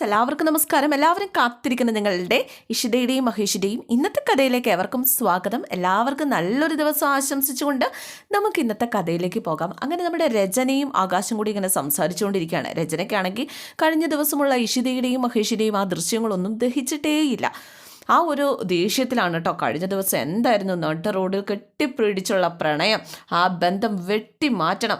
Friends എല്ലാവർക്കും നമസ്കാരം. എല്ലാവരും കാത്തിരിക്കുന്ന നിങ്ങളുടെ ഇഷിതയുടെയും മഹേഷിന്റെയും ഇന്നത്തെ കഥയിലേക്ക് എവർക്കും സ്വാഗതം. എല്ലാവർക്കും നല്ലൊരു ദിവസം ആശംസിച്ചുകൊണ്ട് നമുക്ക് ഇന്നത്തെ കഥയിലേക്ക് പോകാം. അങ്ങനെ നമ്മുടെ രചനയും ആകാശം കൂടി ഇങ്ങനെ സംസാരിച്ചുകൊണ്ടിരിക്കുകയാണ്. രചനയ്ക്കാണെങ്കിൽ കഴിഞ്ഞ ദിവസമുള്ള ഇഷിതയുടെയും മഹേഷിന്റെയും ആ ദൃശ്യങ്ങളൊന്നും ദഹിച്ചിട്ടേയില്ല. ആ ഒരു ദേഷ്യത്തിലാണ് കേട്ടോ കഴിഞ്ഞ ദിവസം എന്തായിരുന്നു നട്ട റോഡിൽ കെട്ടിപ്പിടിച്ചുള്ള പ്രണയം? ആ ബന്ധം വെട്ടി മാറ്റണം.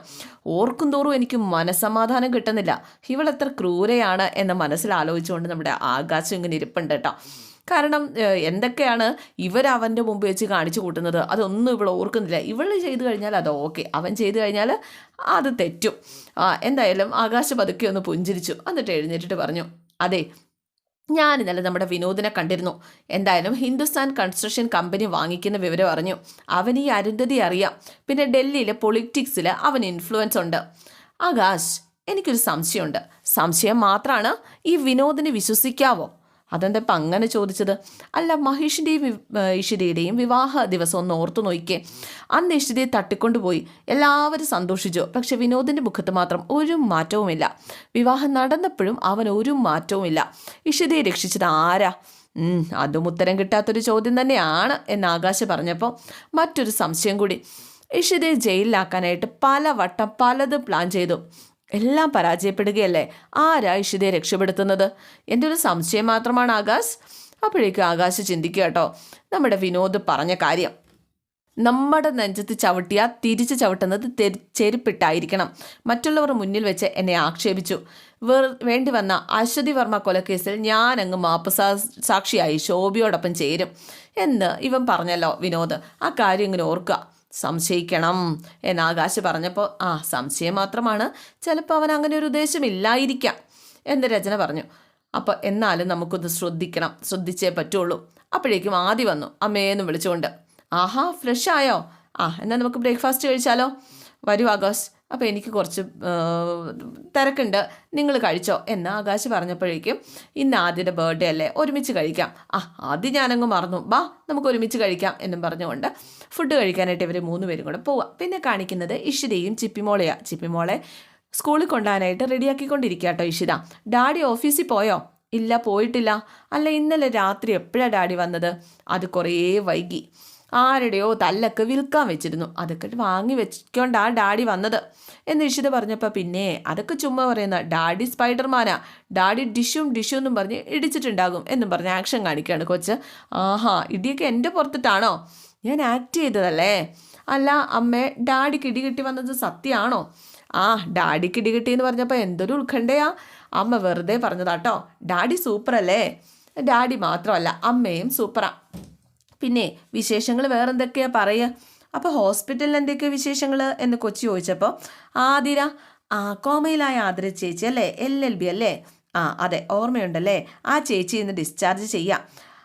ഓർക്കും തോറും എനിക്ക് മനസമാധാനം കിട്ടുന്നില്ല. ഇവളെത്ര ക്രൂരയാണ് എന്ന് മനസ്സിൽ ആലോചിച്ചുകൊണ്ട് നമ്മുടെ ആകാശം ഇങ്ങനെ ഇരിപ്പുണ്ട് കേട്ടോ. കാരണം എന്തൊക്കെയാണ് ഇവരവന്റെ മുമ്പ് വെച്ച് കാണിച്ചു കൂട്ടുന്നത്? അതൊന്നും ഇവൾ ഓർക്കുന്നില്ല. ഇവൾ ചെയ്തു കഴിഞ്ഞാൽ അത് ഓക്കെ. അവൻ ചെയ്തു കഴിഞ്ഞാൽ അത് തെറ്റും. എന്തായാലും ആകാശം പതുക്കെ ഒന്ന് പുഞ്ചിരിച്ചു. എന്നിട്ട് എഴുന്നേറ്റിട്ട് പറഞ്ഞു അതെ ഞാൻ ഇന്നലെ നമ്മുടെ വിനോദിനെ കണ്ടിരുന്നു. എന്തായാലും ഹിന്ദുസ്ഥാൻ കൺസ്ട്രക്ഷൻ കമ്പനി വാങ്ങിക്കുന്ന വിവരം അറിഞ്ഞു. അവൻ ഈ അരുന്ധതി അറിയാം. പിന്നെ ഡൽഹിയിലെ പൊളിറ്റിക്സിൽ അവൻ ഇൻഫ്ലുവൻസ് ഉണ്ട്. ആകാശ് എനിക്കൊരു സംശയമുണ്ട്. സംശയം മാത്രമാണ് ഈ വിനോദിനെ വിശ്വസിക്കാവോ? അതെന്താ ഇപ്പം അങ്ങനെ ചോദിച്ചത്? അല്ല മഹേഷിന്റെയും ഇഷിതയുടെയും വിവാഹ ദിവസം ഒന്ന് ഓർത്തു നോക്കിക്കേ. അന്ന് ഇഷിതയെ തട്ടിക്കൊണ്ടുപോയി. എല്ലാവരും സന്തോഷിച്ചു. പക്ഷെ വിനോദിന്റെ മുഖത്ത് മാത്രം ഒരു മാറ്റവുമില്ല. വിവാഹം നടന്നപ്പോഴും അവൻ ഒരു മാറ്റവുമില്ല. ഇഷിതയെ രക്ഷിച്ചത് ആരാ? അതും ഉത്തരം കിട്ടാത്തൊരു ചോദ്യം തന്നെയാണ് എന്ന് ആകാശ് പറഞ്ഞപ്പോൾ മറ്റൊരു സംശയം കൂടി. ഇഷിതയെ ജയിലിലാക്കാനായിട്ട് പല വട്ടം പലതും പ്ലാൻ ചെയ്തു. എല്ലാം പരാജയപ്പെടുകയല്ലേ? ആരാ ഇഷിതയെ രക്ഷപ്പെടുത്തുന്നത്? എന്റെ ഒരു സംശയം മാത്രമാണ് ആകാശ്. അപ്പോഴേക്കും ആകാശ് ചിന്തിക്കുക കേട്ടോ. നമ്മുടെ വിനോദ് പറഞ്ഞ കാര്യം. നമ്മുടെ നെഞ്ചത്ത് ചവിട്ടിയാൽ തിരിച്ച് ചവിട്ടുന്നത് ചെരുപ്പിട്ടായിരിക്കണം. മറ്റുള്ളവർ മുന്നിൽ വെച്ച് എന്നെ ആക്ഷേപിച്ചു. വേർ വേണ്ടി വന്ന അശ്വതി വർമ്മ കൊലക്കേസിൽ ഞാൻ അങ്ങ് മാപ്പ് സാക്ഷിയായി ശോഭയോടൊപ്പം ചേരും എന്ന് ഇവൻ പറഞ്ഞല്ലോ വിനോദ്. ആ കാര്യം ഇങ്ങനെ ഓർക്കുക. സംശയിക്കണം എന്ന് ആകാശ് പറഞ്ഞപ്പോൾ ആ സംശയം മാത്രമാണ്. ചിലപ്പോൾ അവൻ അങ്ങനെ ഒരു ഉദ്ദേശമില്ലായിരിക്കാം എന്ന് രചന പറഞ്ഞു. അപ്പോൾ എന്നാലും നമുക്കൊന്ന് ശ്രദ്ധിക്കണം. ശ്രദ്ധിച്ചേ പറ്റുള്ളൂ. അപ്പോഴേക്കും ആദ്യം വന്നു. അമ്മയെന്ന് വിളിച്ചുകൊണ്ട്. ആഹാ ഫ്രഷ് ആയോ? ആ എന്നാൽ നമുക്ക് ബ്രേക്ക്ഫാസ്റ്റ് കഴിച്ചാലോ? വരൂ അപ്പോൾ എനിക്ക് കുറച്ച് തിരക്കുണ്ട്. നിങ്ങൾ കഴിച്ചോ എന്ന് ആകാശ് പറഞ്ഞപ്പോഴേക്കും ഇന്ന് ആദ്യന്റെ ബർത്ത്ഡേ അല്ലേ? ഒരുമിച്ച് കഴിക്കാം. ആ ആദ്യം ഞാനങ്ങ് മറന്നു. ബാ നമുക്ക് ഒരുമിച്ച് കഴിക്കാം എന്നും പറഞ്ഞുകൊണ്ട് ഫുഡ് കഴിക്കാനായിട്ട് ഇവർ മൂന്ന് പേരും കൂടെ പോവാം. പിന്നെ കാണിക്കുന്നത് ഇഷിതയും ചിപ്പിമോളെയാണ് ചിപ്പിമോളെ സ്കൂളിൽ കൊണ്ടുപോകാനായിട്ട് റെഡിയാക്കിക്കൊണ്ടിരിക്കുക കേട്ടോ ഇഷിത. ഡാഡി ഓഫീസിൽ പോയോ? ഇല്ല പോയിട്ടില്ല. അല്ല ഇന്നലെ രാത്രി എപ്പോഴാണ് ഡാഡി വന്നത്? അത് കുറേ വൈകി. ആരുടെയോ തല്ലൊക്കെ വിൽക്കാൻ വെച്ചിരുന്നു. അതൊക്കെ വാങ്ങി വെച്ചോണ്ടാ ഡാഡി വന്നത്. എന്ന് ഇഷിത പറഞ്ഞപ്പോൾ പിന്നെ അതൊക്കെ ചുമ്മാ പറയുന്ന ഡാഡി സ്പൈഡർമാനാ. ഡാഡി ഡിഷും ഡിഷും എന്നും പറഞ്ഞ് ഇടിച്ചിട്ടുണ്ടാകും എന്നും പറഞ്ഞ് ആക്ഷൻ കാണിക്കുകയാണ് കൊച്ച്. ആഹാ ഇടിയൊക്കെ എന്റെ പുറത്തിട്ടാണോ? ഞാൻ ആക്ട് ചെയ്തതല്ലേ? അല്ല അമ്മേ ഡാഡിക്ക് ഇടി കിട്ടി വന്നത് സത്യമാണോ? ആ ഡാഡിക്ക് ഇടി കിട്ടി എന്ന് പറഞ്ഞപ്പോൾ എന്തൊരു ഉത്കണ്ഠയാ. അമ്മ വെറുതെ പറഞ്ഞതാട്ടോ. ഡാഡി സൂപ്പറല്ലേ? ഡാഡി മാത്രമല്ല അമ്മയും സൂപ്പറാ. പിന്നെ വിശേഷങ്ങൾ വേറെ എന്തൊക്കെയാ പറയുക? അപ്പോൾ ഹോസ്പിറ്റലിൽ എന്തൊക്കെയാ വിശേഷങ്ങൾ എന്ന് കൊച്ചി ചോദിച്ചപ്പോൾ ആതിര ആ കോമയിലായ ആതിര ചേച്ചി അല്ലേ? എൽ എൽ ബി അല്ലേ? ആ അതെ ഓർമ്മയുണ്ടല്ലേ? ആ ചേച്ചി ഇന്ന് ഡിസ്ചാർജ് ചെയ്യാം.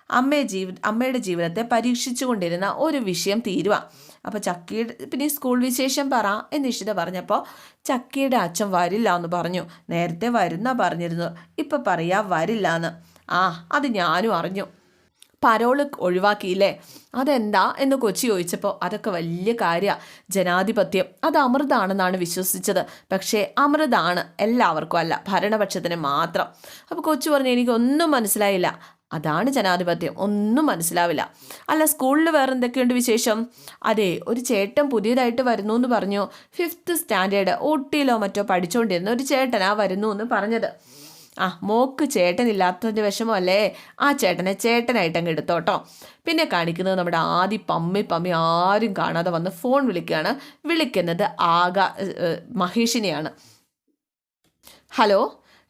അമ്മയെ ജീവ അമ്മയുടെ ജീവിതത്തെ പരീക്ഷിച്ചു കൊണ്ടിരുന്ന ഒരു വിഷയം തീരുക അപ്പോൾ ചക്കിയുടെ പിന്നെ സ്കൂൾ വിശേഷം പറ എന്ന് ഇഷിത പറഞ്ഞപ്പോൾ ചക്കിയുടെ അച്ഛൻ വരില്ല എന്ന് പറഞ്ഞു. നേരത്തെ വരുന്ന പറഞ്ഞിരുന്നു. ഇപ്പം പറയാ വരില്ല എന്ന് ആ അത് ഞാനും അറിഞ്ഞു. പരോൾ ഒഴിവാക്കിയില്ലേ? അതെന്താ? എന്ന് കൊച്ചി ചോദിച്ചപ്പോൾ അതൊക്കെ വലിയ കാര്യമാണ് ജനാധിപത്യം. അത് അമൃതാണെന്നാണ് വിശ്വസിച്ചത്. പക്ഷേ അമൃതാണ് എല്ലാവർക്കും അല്ല ഭരണപക്ഷത്തിന് മാത്രം. അപ്പോൾ കൊച്ചു പറഞ്ഞു എനിക്കൊന്നും മനസ്സിലായില്ല. അതാണ് ജനാധിപത്യം. ഒന്നും മനസ്സിലാവില്ല. അല്ല സ്കൂളിൽ വേറെ എന്തൊക്കെയുണ്ട് വിശേഷം? അതെ ഒരു ചേട്ടൻ പുതിയതായിട്ട് വരുന്നു എന്ന് പറഞ്ഞു. ഫിഫ്ത്ത് സ്റ്റാൻഡേർഡ് ഊട്ടിയിലോ മറ്റോ പഠിച്ചുകൊണ്ടിരുന്ന ഒരു ചേട്ടനാ വരുന്നു എന്ന് പറഞ്ഞത്. ആ മോക്ക് ചേട്ടനില്ലാത്തതിന്റെ വിഷമമല്ലേ? ആ ചേട്ടനെ ചേട്ടനായിട്ട് അങ്ങ് എടുത്തോട്ടോ. പിന്നെ കാണിക്കുന്നത് നമ്മുടെ ആദ്യ പമ്മി പമ്മി ആരും കാണാതെ വന്ന് ഫോൺ വിളിക്കുകയാണ്. വിളിക്കുന്നത് ആക മഹേഷിനെയാണ്. ഹലോ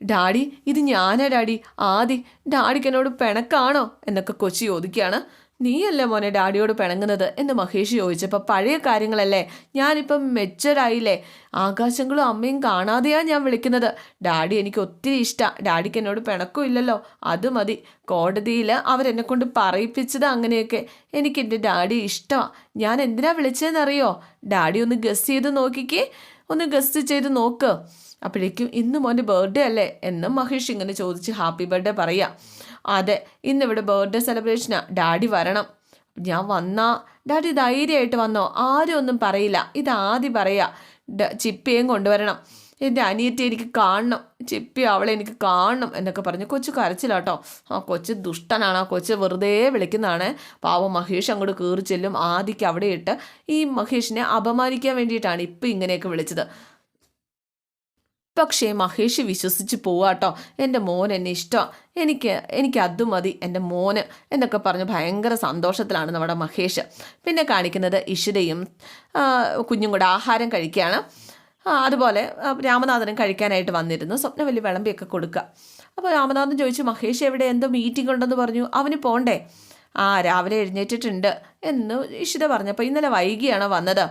ഡാഡി ഇത് ഞാനാ ഡാഡി? ആദി ഡാഡിക്ക് എന്നോട് പിണക്കാണോ? എന്നൊക്കെ കൊച്ചി ചോദിക്കുകയാണ്. നീയല്ലേ മോനെ ഡാഡിയോട് പിണങ്ങുന്നത്? എന്ന് മഹേഷ് ചോദിച്ചപ്പോൾ പഴയ കാര്യങ്ങളല്ലേ. ഞാനിപ്പം മെച്ചറായില്ലേ. ആകാശങ്ങളും അമ്മയും കാണാതെയാണ് ഞാൻ വിളിക്കുന്നത്. ഡാഡി എനിക്ക് ഒത്തിരി ഇഷ്ടമാണ് ഡാഡിക്ക് എന്നോട് പിണക്കുമില്ലല്ലോ. അത് മതി. കോടതിയിൽ അവരെന്നെ കൊണ്ട് പറയിപ്പിച്ചത് അങ്ങനെയൊക്കെ. എനിക്ക് എന്റെ ഡാഡി ഇഷ്ടമാണ് ഞാൻ എന്തിനാ വിളിച്ചതെന്നറിയോ ഡാഡി ഒന്ന് ഗസ് ചെയ്ത് നോക്കിക്കേ. ഒന്ന് ഗസ് ചെയ്ത് നോക്ക്. അപ്പോഴേക്കും ഇന്ന് മോന്റെ ബർത്ത്ഡേ അല്ലേ? എന്നും മഹേഷ് ഇങ്ങനെ ചോദിച്ച് ഹാപ്പി ബർത്ത്ഡേ പറയാം. അതെ ഇന്നിവിടെ ബർത്ത്ഡേ സെലിബ്രേഷനാണ് ഡാഡി വരണം. ഞാൻ വന്നാ ഡാഡി ധൈര്യമായിട്ട് വന്നോ? ആരും ഒന്നും പറയില്ല. ഇത് ആദ്യം പറയാ. ചിപ്പിയേയും കൊണ്ടുവരണം. എന്റെ അനിയത്തി എനിക്ക് കാണണം. ചിപ്പി അവളെ എനിക്ക് കാണണം എന്നൊക്കെ പറഞ്ഞ് കൊച്ചു കരച്ചിലാട്ടോ. ആ കൊച്ചു ദുഷ്ടനാണ്. ആ കൊച്ചു വെറുതെ വിളിക്കുന്നതാണ്. പാവം മഹേഷ് അങ്ങോട്ട് കയറി ചെല്ലും. ആദിക്ക് അവിടെ ഇട്ട് ഈ മഹേഷിനെ അപമാനിക്കാൻ വേണ്ടിയിട്ടാണ് ഇപ്പം ഇങ്ങനെയൊക്കെ വിളിച്ചത്. പക്ഷേ മഹേഷ് വിശ്വസിച്ച് പോവാട്ടോ എന്റെ മോൻ എന്നെ ഇഷ്ടം. എനിക്ക് എനിക്ക് അത് മതി. എന്റെ മോന് എന്നൊക്കെ പറഞ്ഞ് ഭയങ്കര സന്തോഷത്തിലാണ് നമ്മുടെ മഹേഷ്. പിന്നെ കാണിക്കുന്നത് ഇഷിതയും കുഞ്ഞും കൂടെ ആഹാരം കഴിക്കുകയാണ്. അതുപോലെ രാമനാഥനും കഴിക്കാനായിട്ട് വന്നിരുന്നു. സ്വപ്ന വലിയ വിളമ്പിയൊക്കെ കൊടുക്കുക അപ്പോൾ രാമനാഥൻ ചോദിച്ചു മഹേഷ് എവിടെ? എന്തോ മീറ്റിംഗ് ഉണ്ടെന്ന് പറഞ്ഞു. അവന് പോണ്ടേ? ആ രാവിലെ എഴുന്നേറ്റിട്ടുണ്ട്. എന്ന് ഇഷിത പറഞ്ഞപ്പോൾ ഇന്നലെ വൈകിയാണ് വന്നത്.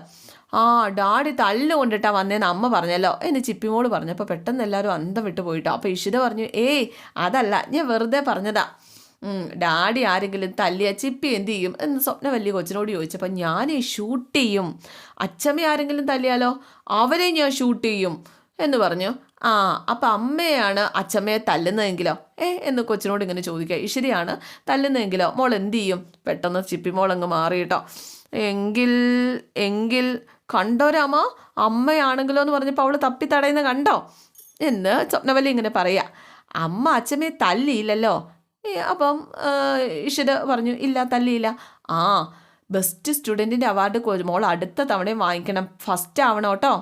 ആ ഡാഡി തല്ല് കൊണ്ടിട്ടാ വന്നേന്ന് അമ്മ പറഞ്ഞല്ലോ. എന്ന് ചിപ്പിമോൾ പറഞ്ഞപ്പോൾ പെട്ടെന്ന് എല്ലാവരും അന്തം വിട്ടു പോയിട്ടോ. അപ്പോൾ ഇഷിത പറഞ്ഞു ഏയ് അതല്ല ഞാൻ വെറുതെ പറഞ്ഞതാ. ഡാഡി ആരെങ്കിലും തല്ലിയ ചിപ്പി എന്ത് ചെയ്യും? എന്ന് സ്വപ്ന വലിയ കൊച്ചിനോട് ചോദിച്ചപ്പോൾ ഞാൻ ഷൂട്ട് ചെയ്യും. അച്ഛമ്മ ആരെങ്കിലും തല്ലിയാലോ? അവരെ ഞാൻ ഷൂട്ട് ചെയ്യും. എന്ന് പറഞ്ഞു. ആ അപ്പം അമ്മയാണ് അച്ഛമ്മയെ തല്ലുന്നതെങ്കിലോ? ഏ എന്ന് കൊച്ചിനോട് ഇങ്ങനെ ചോദിക്കുക. ഇഷിരിയാണ് തല്ലുന്നതെങ്കിലോ? മോൾ എന്ത് ചെയ്യും? പെട്ടെന്ന് ചിപ്പി മോൾ മാറിയിട്ടോ. എങ്കിൽ എങ്കിൽ കണ്ടോ രാമ അമ്മയാണെങ്കിലോ എന്ന് പറഞ്ഞപ്പോൾ അവൾ തപ്പി തടയുന്ന കണ്ടോ? എന്ന് സ്വപ്നവല്ലി ഇങ്ങനെ പറയാ. അമ്മ അച്ഛമ്മയെ തല്ലിയില്ലല്ലോ. അപ്പം ഇഷിത് പറഞ്ഞു ഇല്ല തല്ലിയില്ല. ആ ബെസ്റ്റ് സ്റ്റുഡന്റിന്റെ അവാർഡ് മോൾ അടുത്ത തവണയും വാങ്ങിക്കണം. ഫസ്റ്റ് ആവണം കേട്ടോ.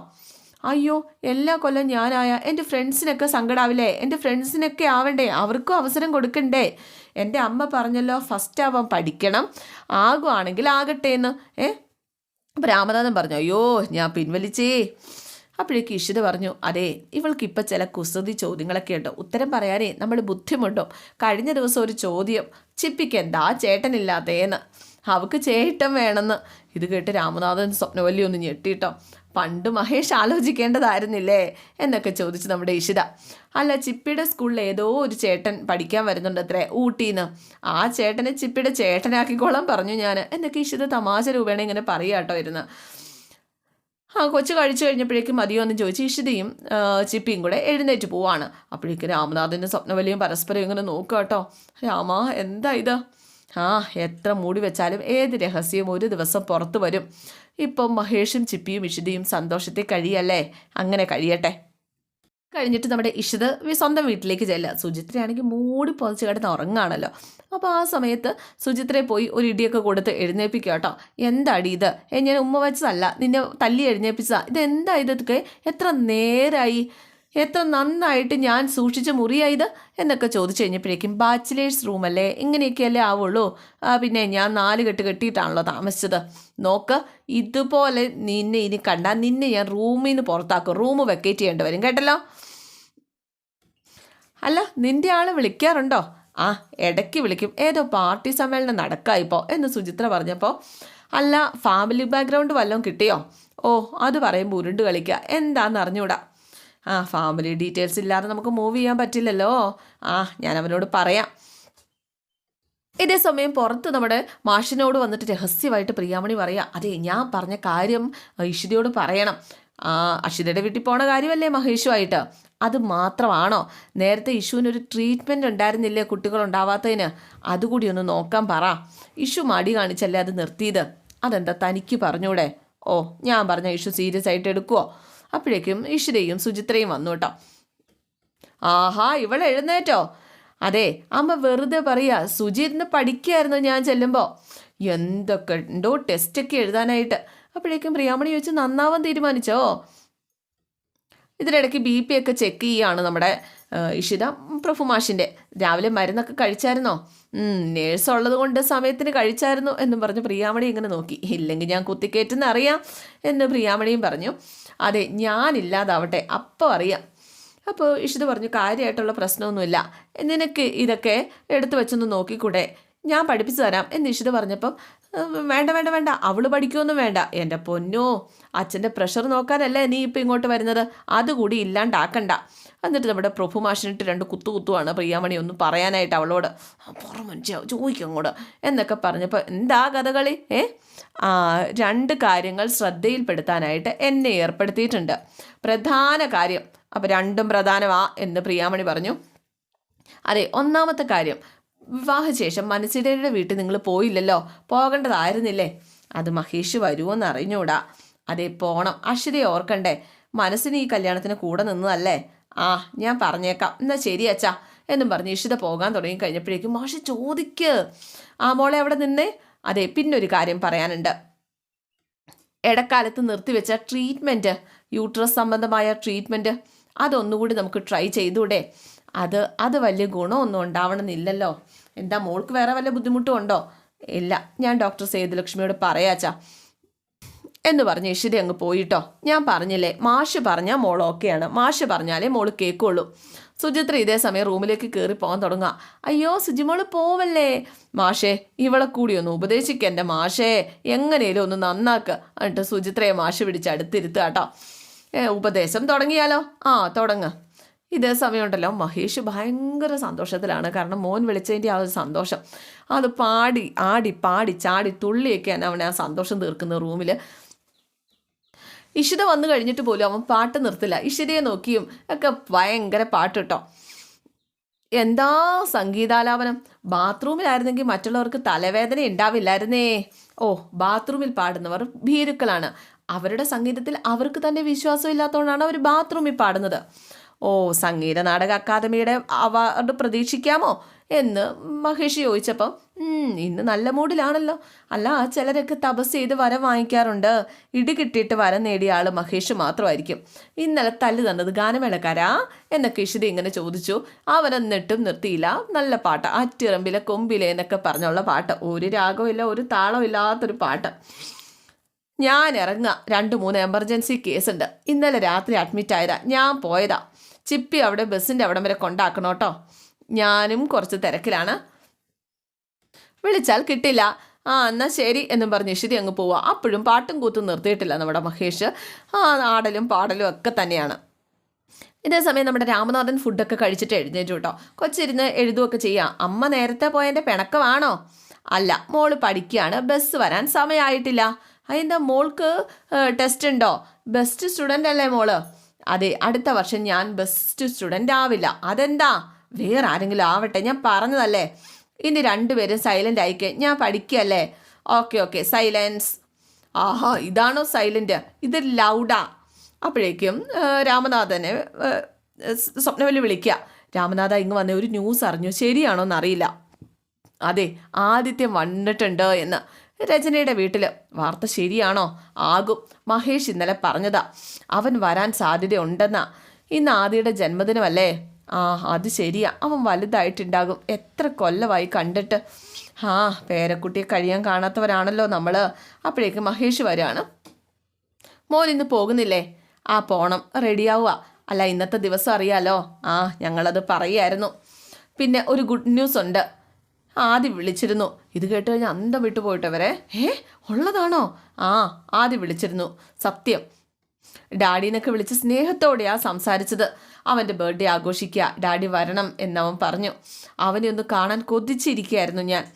അയ്യോ എല്ലാ കൊല്ലം ഞാനായ എന്റെ ഫ്രണ്ട്സിനൊക്കെ സങ്കടാവില്ലേ? എന്റെ ഫ്രണ്ട്സിനൊക്കെ ആവണ്ടേ? അവർക്കും അവസരം കൊടുക്കണ്ടേ? എന്റെ അമ്മ പറഞ്ഞല്ലോ ഫസ്റ്റ് ആവാൻ പഠിക്കണം. ആകുവാണെങ്കിൽ ആകട്ടെ എന്ന്. ഏ അപ്പോൾ രാമനാഥൻ പറഞ്ഞു അയ്യോ ഞാൻ പിൻവലിച്ചേ. അപ്പോഴേക്ക് ഇഷിത പറഞ്ഞു അതെ ഇവൾക്ക് ഇപ്പം ചില കുസൃതി ചോദ്യങ്ങളൊക്കെ ഉണ്ട്. ഉത്തരം പറയാനേ നമ്മൾ ബുദ്ധിമുട്ടും. കഴിഞ്ഞ ദിവസം ഒരു ചോദ്യം ചിപ്പിക്കെന്താ ചേട്ടനില്ലാത്തേന്ന് അവക്ക് ചേട്ടൻ വേണമെന്ന്. ഇത് കേട്ട് രാമനാഥൻ സ്വപ്നവല്ലി ഒന്ന് ഞെട്ടിട്ടോ. പണ്ട് മഹേഷ് ആലോചിക്കേണ്ടതായിരുന്നില്ലേ? എന്നൊക്കെ ചോദിച്ചു നമ്മുടെ ഇഷിത. അല്ല ചിപ്പിയുടെ സ്കൂളിൽ ഏതോ ഒരു ചേട്ടൻ പഠിക്കാൻ വരുന്നുണ്ട് അത്രേ ഊട്ടിന്ന്. ആ ചേട്ടനെ ചിപ്പിയുടെ ചേട്ടനാക്കിക്കോളാൻ പറഞ്ഞു ഞാൻ എന്നൊക്കെ ഇഷിത തമാശ രൂപേണ ഇങ്ങനെ പറയാട്ടോ ഇരുന്ന്. ആ കൊച്ചു കഴിച്ചു കഴിഞ്ഞപ്പോഴേക്കും മതിയോ എന്ന് ചോദിച്ച് ഇഷിതയും ചിപ്പിയും കൂടെ എഴുന്നേറ്റ് പോവാണ്. അപ്പോഴേക്കും രാമനാഥന്റെ സ്വപ്നവലിയും പരസ്പരം ഇങ്ങനെ നോക്കുക കേട്ടോ രാമ എന്താ ഇത്? ആ എത്ര മൂടി വെച്ചാലും ഏത് രഹസ്യവും ഒരു ദിവസം പുറത്തു വരും. ഇപ്പം മഹേഷും ചിപ്പിയും ഇഷിതയും സന്തോഷത്തെ കഴിയല്ലേ? അങ്ങനെ കഴിയട്ടെ. കഴിഞ്ഞിട്ട് നമ്മുടെ ഇഷിത് സ്വന്തം വീട്ടിലേക്ക് ചെല്ലുക. സുചിത്രയാണെങ്കിൽ മൂടി പൊതിച്ച് കിടന്ന് ഉറങ്ങാണല്ലോ അപ്പോൾ ആ സമയത്ത് സുചിത്രയെ പോയി ഒരു ഇടിയൊക്കെ കൊടുത്ത് എഴുന്നേൽപ്പിക്കുക കേട്ടോ. എന്താടി ഇത്? ഞാൻ ഉമ്മ വെച്ചതല്ല. നിന്നെ തല്ലി ഇത് എന്താ ഇതൊക്കെ? എത്ര നേരായി? എത്ര നന്നായിട്ട് ഞാൻ സൂക്ഷിച്ച മുറിയായത്? എന്നൊക്കെ ചോദിച്ചു കഴിഞ്ഞപ്പോഴേക്കും ബാച്ചിലേഴ്സ് റൂമല്ലേ ഇങ്ങനെയൊക്കെയല്ലേ ആവുള്ളൂ. പിന്നെ ഞാൻ നാല് കെട്ട് കെട്ടിയിട്ടാണല്ലോ താമസിച്ചത്. നോക്ക് ഇതുപോലെ നിന്നെ ഇനി കണ്ടാൽ നിന്നെ ഞാൻ റൂമിൽ നിന്ന് പുറത്താക്കും. റൂം വെക്കേറ്റ് ചെയ്യേണ്ടി വരും. കേട്ടല്ലോ? അല്ല നിന്റെ ആൾ വിളിക്കാറുണ്ടോ? ആ ഇടയ്ക്ക് വിളിക്കും. ഏതോ പാർട്ടി സമ്മേളനം നടക്കാം ഇപ്പോൾ എന്ന് സുചിത്ര പറഞ്ഞപ്പോൾ അല്ല ഫാമിലി ബാക്ക്ഗ്രൗണ്ട് വല്ലതും കിട്ടിയോ? ഓ അത് പറയുമ്പോൾ ഉരുണ്ട് കളിക്കുക എന്താണെന്ന് അറിഞ്ഞൂടാ. ആ ഫാമിലി ഡീറ്റെയിൽസ് ഇല്ലാതെ നമുക്ക് മൂവ് ചെയ്യാൻ പറ്റില്ലല്ലോ. ആ ഞാൻ അവനോട് പറയാം. ഇതേ സമയം പുറത്ത് നമ്മുടെ മാഷിനോട് വന്നിട്ട് രഹസ്യമായിട്ട് പ്രിയാമണി പറയാം അതെ ഞാൻ പറഞ്ഞ കാര്യം ഇഷിതയോട് പറയണം. ആ അഷിതയുടെ വീട്ടിൽ പോണ കാര്യമല്ലേ മഹേഷുമായിട്ട് അത് മാത്രമാണോ? നേരത്തെ ഇഷുവിനൊരു ട്രീറ്റ്മെന്റ് ഉണ്ടായിരുന്നില്ലേ കുട്ടികൾ ഉണ്ടാവാത്തതിന് അതുകൂടി ഒന്ന് നോക്കാൻ പറ. ഇഷു മടി കാണിച്ചല്ലേ അത് നിർത്തിയത്? അതെന്താ തനിക്ക് പറഞ്ഞൂടെ? ഓ ഞാൻ പറഞ്ഞ ഇഷു സീരിയസ് ആയിട്ട് എടുക്കുവോ? അപ്പോഴേക്കും ഇഷിതയും സുചിത്രയും വന്നു കേട്ടോ. ആഹാ ഇവൾ എഴുന്നേറ്റോ? അതെ അമ്മ വെറുതെ പറയാ സുജിരുന്ന് പഠിക്കായിരുന്നു ഞാൻ ചെല്ലുമ്പോൾ എന്തൊക്കെ ഉണ്ടോ ടെസ്റ്റൊക്കെ എഴുതാനായിട്ട്. അപ്പോഴേക്കും പ്രിയാമണി ചോദിച്ച് നന്നാവാൻ തീരുമാനിച്ചോ? ഇതിനിടയ്ക്ക് ബി പി ഒക്കെ ചെക്ക് ചെയ്യാണ് നമ്മുടെ ഇഷിത പ്രഫുമാഷിന്റെ രാവിലെ മരുന്നൊക്കെ കഴിച്ചായിരുന്നോ? നേഴ്സ് ഉള്ളത് കൊണ്ട് സമയത്തിന് കഴിച്ചായിരുന്നു എന്നും പറഞ്ഞ് പ്രിയാമണി ഇങ്ങനെ നോക്കി. ഇല്ലെങ്കിൽ ഞാൻ കുത്തിക്കേറ്റെന്ന് അറിയാം എന്ന് പ്രിയാമണിയും പറഞ്ഞു. അതെ ഞാനില്ലാതാവട്ടെ അപ്പോൾ അറിയാം. അപ്പോൾ ഇഷിത പറഞ്ഞു കാര്യമായിട്ടുള്ള പ്രശ്നമൊന്നുമില്ല. നിനക്ക് ഇതൊക്കെ എടുത്തു വെച്ചൊന്ന് നോക്കിക്കൂടെ? ഞാൻ പഠിപ്പിച്ചു തരാം എന്ന് ഇഷിത പറഞ്ഞപ്പം വേണ്ട വേണ്ട വേണ്ട അവൾ പഠിക്കുമൊന്നും വേണ്ട. എന്റെ പൊന്നോ അച്ഛന്റെ പ്രഷർ നോക്കാനല്ലേ നീ ഇപ്പം ഇങ്ങോട്ട് വരുന്നത്? അതുകൂടി ഇല്ലാണ്ടാക്കണ്ട. എന്നിട്ട് നമ്മുടെ പ്രഭു മാഷിനിട്ട് രണ്ട് കുത്തു കുത്തുവാണ് പ്രിയാമണി ഒന്നും പറയാനായിട്ട് അവളോട് പുറം മനുഷ്യ ചോദിക്കും അങ്ങോട്ട് എന്നൊക്കെ പറഞ്ഞപ്പോൾ എന്താ കഥകളി? ഏ? രണ്ട് കാര്യങ്ങൾ ശ്രദ്ധയിൽപ്പെടുത്താനായിട്ട് എന്നെ ഏർപ്പെടുത്തിയിട്ടുണ്ട്. പ്രധാന കാര്യം അപ്പോൾ രണ്ടും പ്രധാനമാ എന്ന് പ്രിയാമണി പറഞ്ഞു. അതെ ഒന്നാമത്തെ കാര്യം വിവാഹശേഷം മനസ്സിടയുടെ വീട്ടിൽ നിങ്ങൾ പോയില്ലല്ലോ? പോകേണ്ടതായിരുന്നില്ലേ? അത് മഹേഷ് വരുമോന്ന് അറിഞ്ഞൂടാ. അതെ പോണം. അശ്വതി ഓർക്കണ്ടേ? മനസ്സിന് ഈ കല്യാണത്തിന് കൂടെ നിന്നതല്ലേ? ആ ഞാൻ പറഞ്ഞേക്കാം. എന്നാ ശരി അച്ഛാ. എന്നും പറഞ്ഞ് ഇഷിത പോകാൻ തുടങ്ങി കഴിഞ്ഞപ്പോഴേക്കും മാഷി ചോദിക്ക് ആ മോളെ അവിടെ നിന്നേ? അതെ പിന്നൊരു കാര്യം പറയാനുണ്ട്. ഇടക്കാലത്ത് നിർത്തിവെച്ച ട്രീറ്റ്മെന്റ് യൂട്രസ് സംബന്ധമായ ട്രീറ്റ്മെന്റ് അതൊന്നുകൂടി നമുക്ക് ട്രൈ ചെയ്തൂടെ. അത് അത് വലിയ ഗുണമൊന്നും ഉണ്ടാവണമെന്നില്ലല്ലോ. എന്താ മോൾക്ക് വേറെ വല്ല ബുദ്ധിമുട്ടും ഉണ്ടോ? ഇല്ല ഞാൻ ഡോക്ടർ സേതുലക്ഷ്മിയോട് പറയാച്ചാ എന്ന് പറഞ്ഞ് ഇഷിത അങ്ങ് പോയിട്ടോ. ഞാൻ പറഞ്ഞില്ലേ മാഷ് പറഞ്ഞാൽ മോൾ ഓക്കെയാണ്. മാഷ് പറഞ്ഞാലേ മോൾ കേൾക്കുള്ളൂ സുചിത്ര ഇതേ സമയം റൂമിലേക്ക് കയറി പോകാൻ തുടങ്ങുക. അയ്യോ സുജിമോൾ പോവല്ലേ? മാഷേ ഇവളെ കൂടി ഒന്ന് ഉപദേശിക്ക എന്റെ മാഷേ. എങ്ങനെയും ഒന്ന് നന്നാക്ക്. എന്നിട്ട് സുചിത്രയെ മാഷ് പിടിച്ച് അടുത്തിരുത്തുക കേട്ടോ. ഉപദേശം തുടങ്ങിയാലോ? ആ തുടങ്ങ. ഇതേ സമയമുണ്ടല്ലോ മഹേഷ് ഭയങ്കര സന്തോഷത്തിലാണ്. കാരണം മോൻ വിളിച്ചതിന്റെ ആ ഒരു സന്തോഷം. അത് പാടി ആടി പാടി ചാടി തുള്ളിയൊക്കെയാണ് അവനെ ആ സന്തോഷം തീർക്കുന്നത് റൂമിൽ ഇഷിത വന്നു കഴിഞ്ഞിട്ട് പോലും അവൻ പാട്ട് നിർത്തില്ല. ഇഷിതയെ നോക്കിയും ഒക്കെ ഭയങ്കര പാട്ട് കേട്ടോ. എന്താ സംഗീതാലാപനം? ബാത്റൂമിലായിരുന്നെങ്കിൽ മറ്റുള്ളവർക്ക് തലവേദന ഉണ്ടാവില്ലായിരുന്നേ. ഓ ബാത്റൂമിൽ പാടുന്നവർ ഭീരുക്കളാണ്. അവരുടെ സംഗീതത്തിൽ അവർക്ക് തന്നെ വിശ്വാസം ഇല്ലാത്തതുകൊണ്ടാണ് അവർ ബാത്റൂമിൽ പാടുന്നത്. ഓ സംഗീത നാടക അക്കാദമിയുടെ അവാർഡ് പ്രതീക്ഷിക്കാമോ? എന്ന് മഹേഷ് ചോദിച്ചപ്പം ഇന്ന് നല്ല മൂഡിലാണല്ലോ. അല്ല ചിലരൊക്കെ തപസ് ചെയ്ത് വരം വാങ്ങിക്കാറുണ്ട്. ഇടി കിട്ടിയിട്ട് വരം നേടിയ ആൾ മഹേഷ് മാത്രമായിരിക്കും. ഇന്നലെ തല്ല് തന്നത് ഗാനമേളക്കാരാ? എന്നൊക്കെ ഇഷിത ഇങ്ങനെ ചോദിച്ചു. അവൻ എന്നിട്ടും നിർത്തിയില്ല. നല്ല പാട്ട്. അറ്റിറമ്പിലെ കൊമ്പിലെ എന്നൊക്കെ പറഞ്ഞുള്ള പാട്ട്. ഒരു രാഗമില്ല ഒരു താളമില്ലാത്തൊരു പാട്ട്. ഞാൻ ഇറങ്ങുക. രണ്ട് മൂന്ന് എമർജൻസി കേസുണ്ട്. ഇന്നലെ രാത്രി അഡ്മിറ്റ് ആയതാ ഞാൻ പോയതാ. ചിപ്പി അവിടെ ബസ്സിന്റെ അവിടം വരെ കൊണ്ടാക്കണം കേട്ടോ ഞാനും കുറച്ച് തിരക്കിലാണ്. വിളിച്ചാൽ കിട്ടില്ല. ആ എന്നാൽ ശരി എന്നും പറഞ്ഞ് ഇഷിതി അങ്ങ് പോവുക അപ്പോഴും പാട്ടും കൂത്തും നിർത്തിയിട്ടില്ല നമ്മുടെ മഹേഷ്. ആ ആടലും പാടലും ഒക്കെ തന്നെയാണ്. ഇതേ സമയം നമ്മുടെ രാമനാഥൻ ഫുഡൊക്കെ കഴിച്ചിട്ട് എഴുന്നേറ്റു കേട്ടോ. കൊച്ചിരുന്ന് എഴുതുമൊക്കെ ചെയ്യാം. അമ്മ നേരത്തെ പോയതിന്റെ പിണക്കമാണോ? അല്ല മോൾ പഠിക്കുകയാണ്. ബസ് വരാൻ സമയമായിട്ടില്ല. അതിന്റെ മോൾക്ക് ടെസ്റ്റ് ഉണ്ടോ? ബെസ്റ്റ് സ്റ്റുഡന്റ് അല്ലേ മോൾ? അതെ അടുത്ത വർഷം ഞാൻ ബെസ്റ്റ് സ്റ്റുഡന്റ് ആവില്ല. അതെന്താ? വേറെ ആരെങ്കിലും ആവട്ടെ ഞാൻ പറഞ്ഞതല്ലേ? ഇനി രണ്ടുപേരും സൈലന്റ് ആയിക്കേ ഞാൻ പഠിക്കുകയല്ലേ ഓക്കെ ഓക്കെ സൈലൻസ് ആഹാ ഇതാണോ സൈലന്റ് ഇത് ലൗഡാ അപ്പോഴേക്കും രാമനാഥനെ സ്വപ്നവല്ലി വിളിക്കുക. രാമനാഥ ഇങ്ങ് വന്ന ഒരു ന്യൂസ് അറിഞ്ഞു. ശരിയാണോ എന്നറിയില്ല അതെ ആദിത്യം വന്നിട്ടുണ്ട് എന്ന്. രചനയുടെ വീട്ടിൽ വാർത്ത ശരിയാണോ? ആകും. മഹേഷ് ഇന്നലെ പറഞ്ഞതാ അവൻ വരാൻ സാധ്യതയുണ്ടെന്നാ. ഇന്ന് ആദിയുടെ ജന്മദിനമല്ലേ? ആ അത് ശരിയാ. അവൻ വലുതായിട്ടുണ്ടാകും. എത്ര കൊല്ലമായി കണ്ടിട്ട്. ആ പേരക്കുട്ടിയെ കഴിയാൻ കാണാത്തവരാണല്ലോ നമ്മൾ അപ്പോഴേക്ക് മഹേഷ് വരികയാണ്. മോൻ ഇന്ന് പോകുന്നില്ലേ? ആ പോണം. റെഡിയാവുക. അല്ല ഇന്നത്തെ ദിവസം അറിയാലോ. ആ ഞങ്ങളത് പറയായിരുന്നു. പിന്നെ ഒരു ഗുഡ് ന്യൂസ് ഉണ്ട്. ആദ്യം വിളിച്ചിരുന്നു. ഇത് കേട്ട് കഴിഞ്ഞാൽ അന്തം വിട്ടു പോയിട്ടവരെ. ഏ ഉള്ളതാണോ? ആ ആദ്യം വിളിച്ചിരുന്നു. സത്യം. ഡാഡീനൊക്കെ വിളിച്ച് സ്നേഹത്തോടെയാണ് സംസാരിച്ചത്. അവന്റെ ബർത്ത്ഡേ ആഘോഷിക്കുക. ഡാഡി വരണം എന്നവൻ പറഞ്ഞു. അവനെ ഒന്ന് കാണാൻ കൊതിച്ചിരിക്കുകയായിരുന്നു ഞാൻ.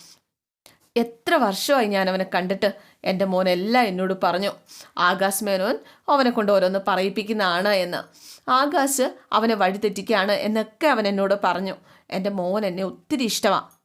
എത്ര വർഷമായി ഞാൻ അവനെ കണ്ടിട്ട് എന്റെ മോൻ എല്ലാം എന്നോട് പറഞ്ഞു. ആകാശ് മേനോൻ അവനെ കൊണ്ട് ഓരോന്ന് പറയിപ്പിക്കുന്നതാണ് എന്ന്. ആകാശ് അവനെ വഴിതെറ്റിക്കുകയാണ് എന്നൊക്കെ അവൻ എന്നോട് പറഞ്ഞു. എന്റെ മോൻ എന്നെ ഒത്തിരി ഇഷ്ടമാണ്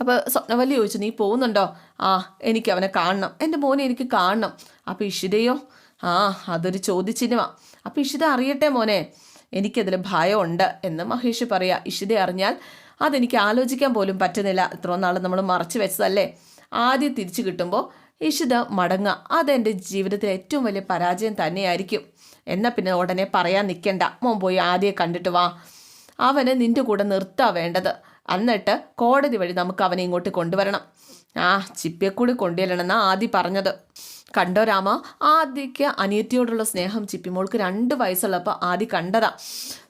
അപ്പോൾ സ്വപ്നവല്ലി ചോദിച്ചു നീ പോകുന്നുണ്ടോ? ആ എനിക്ക് അവനെ കാണണം. എന്റെ മോനെ എനിക്ക് കാണണം. അപ്പോൾ ഇഷിതയോ? ആ അതൊരു ചോദ്യചിഹ്നമാണ് അപ്പോൾ ഇഷിത അറിയട്ടെ മോനെ. എനിക്കതിൽ ഭയമുണ്ട് എന്ന് മഹേഷ് പറയുക ഇഷിത അറിഞ്ഞാൽ അതെനിക്ക് ആലോചിക്കാൻ പോലും പറ്റുന്നില്ല. ഇത്ര നാൾ നമ്മൾ മറച്ചു വെച്ചതല്ലേ? ആദ്യം തിരിച്ചു കിട്ടുമ്പോൾ ഇഷിത മടങ്ങുക. അതെന്റെ ജീവിതത്തിലെ ഏറ്റവും വലിയ പരാജയം തന്നെയായിരിക്കും. എന്നാൽ പിന്നെ ഉടനെ പറയാൻ നിൽക്കണ്ട മോൻ പോയി ആദ്യം കണ്ടിട്ട് വാ. അവനെ നിന്റെ കൂടെ നിർത്താ വേണ്ടത്. എന്നിട്ട് കോടതി വഴി നമുക്ക് അവനെ ഇങ്ങോട്ട് കൊണ്ടുവരണം. ആ ചിപ്പിയെക്കൂടി കൊണ്ടുവരണമെന്നാ ആദ്യം പറഞ്ഞത്. കണ്ടോ രാമ? ആദിക്ക് അനിയത്തിയോടുള്ള സ്നേഹം ചിപ്പിമോൾക്ക് രണ്ട് വയസ്സുള്ളപ്പോൾ ആദ്യം കണ്ടതാ.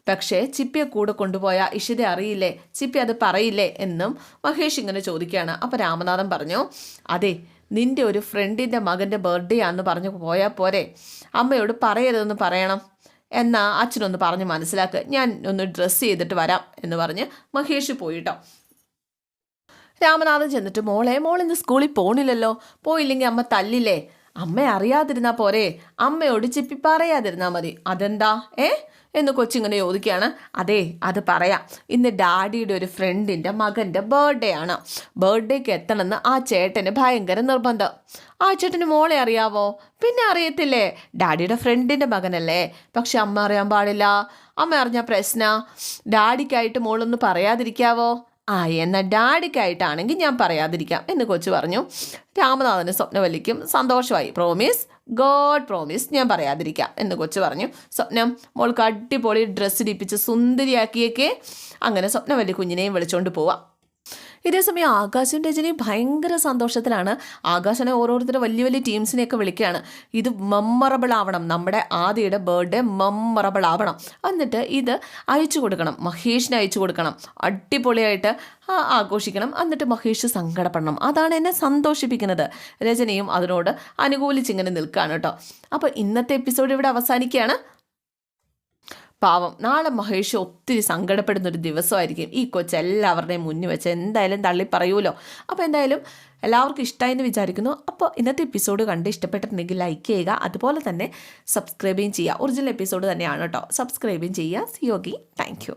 പക്ഷേ ചിപ്പിയെ കൂടെ കൊണ്ടുപോയ ഇഷിത അറിയില്ലേ? ചിപ്പി അത് പറയില്ലേ എന്നും മഹേഷ് ഇങ്ങനെ ചോദിക്കുകയാണ്. അപ്പോൾ രാമനാഥൻ പറഞ്ഞു അതെ നിന്റെ ഒരു ഫ്രണ്ടിന്റെ മകന്റെ ബർത്ത്ഡേ ആണെന്ന് പറഞ്ഞു പോയാൽ പോരെ. അമ്മയോട് പറയരുതെന്ന് പറയണം. എന്നാ അച്ഛനൊന്ന് പറഞ്ഞ് മനസ്സിലാക്ക്. ഞാൻ ഒന്ന് ഡ്രസ്സ് ചെയ്തിട്ട് വരാം എന്ന് പറഞ്ഞ് മഹേഷ് പോയിട്ടോ. രാമനാഥൻ ചെന്നിട്ട് മോളെ മോൾ ഇന്ന് സ്കൂളിൽ പോണില്ലല്ലോ. പോയില്ലെങ്കിൽ അമ്മ തല്ലില്ലേ? അമ്മ അറിയാതിരുന്നാ പോരെ. അമ്മയോട് ചിപ്പി പറയാതിരുന്നാ മതി. അതെന്താ? ഏ? എന്ന് കൊച്ചിങ്ങനെ ചോദിക്കുകയാണ്. അതെ അത് പറയാം. ഇന്ന് ഡാഡിയുടെ ഒരു ഫ്രണ്ടിന്റെ മകന്റെ ബേർത്ത്ഡേ ആണ്. ബർത്ത്ഡേക്ക് എത്തണമെന്ന് ആ ചേട്ടന് ഭയങ്കര നിർബന്ധം. ആ ചേട്ടന് മോളെ അറിയാവോ? പിന്നെ അറിയത്തില്ലേ? ഡാഡിയുടെ ഫ്രണ്ടിന്റെ മകനല്ലേ? പക്ഷെ അമ്മ അറിയാൻ പാടില്ല. അമ്മ അറിഞ്ഞ പ്രശ്ന. ഡാഡിക്കായിട്ട് മോളൊന്ന് പറയാതിരിക്കാവോ? ആ എന്നാൽ ഡാഡിക്കായിട്ടാണെങ്കിൽ ഞാൻ പറയാതിരിക്കാം എന്ന് കൊച്ചു പറഞ്ഞു. രാമനാഥന് സ്വപ്നവല്ലിക്കും സന്തോഷമായി. പ്രോമിസ് ഗോഡ് പ്രോമിസ് ഞാൻ പറയാതിരിക്കാം എന്ന് കൊച്ചു പറഞ്ഞു. സ്വപ്നം മോൾക്ക് അടിപൊളി ഡ്രസ്സ് ഇടിപ്പിച്ച് സുന്ദരിയാക്കിയേക്കേ. അങ്ങനെ സ്വപ്നവല്ലി കുഞ്ഞിനെയും വിളിച്ചുകൊണ്ട് പോവാം. ഇതേസമയം ആകാശും രജനിയും ഭയങ്കര സന്തോഷത്തിലാണ്. ആകാശനെ ഓരോരുത്തരുടെ വലിയ വലിയ ടീംസിനെയൊക്കെ വിളിക്കുകയാണ്. ഇത് മെമ്മറബിൾ ആവണം. നമ്മുടെ ആദിയുടെ ബർത്ത്ഡേ മെമ്മറബിൾ ആവണം. എന്നിട്ട് ഇത് അയച്ചു കൊടുക്കണം. മഹേഷിന് അയച്ചു കൊടുക്കണം. അടിപൊളിയായിട്ട് ആഘോഷിക്കണം. എന്നിട്ട് മഹേഷ് സങ്കടപ്പെടണം. അതാണ് എന്നെ സന്തോഷിപ്പിക്കുന്നത്. രജനിയും അതിനോട് അനുകൂലിച്ചിങ്ങനെ നിൽക്കുകയാണ് കേട്ടോ. അപ്പോൾ ഇന്നത്തെ എപ്പിസോഡ് ഇവിടെ അവസാനിക്കുകയാണ്. പാവം. നാളെ മഹേഷ് ഒത്തിരി സങ്കടപ്പെടുന്ന ഒരു ദിവസമായിരിക്കും. ഈ കൊച്ച് എല്ലാവരുടെയും മുന്നിൽ വെച്ച് എന്തായാലും തള്ളി പറയൂലോ? അപ്പോൾ എന്തായാലും എല്ലാവർക്കും ഇഷ്ടമായി എന്ന് വിചാരിക്കുന്നു. അപ്പോൾ ഇന്നത്തെ എപ്പിസോഡ് കണ്ട് ഇഷ്ടപ്പെട്ടിട്ടുണ്ടെങ്കിൽ ലൈക്ക് ചെയ്യുക. അതുപോലെ തന്നെ സബ്സ്ക്രൈബും ചെയ്യുക. ഒറിജിനൽ എപ്പിസോഡ് തന്നെയാണ് കേട്ടോ സബ്സ്ക്രൈബും ചെയ്യുക. സിയോഗി താങ്ക്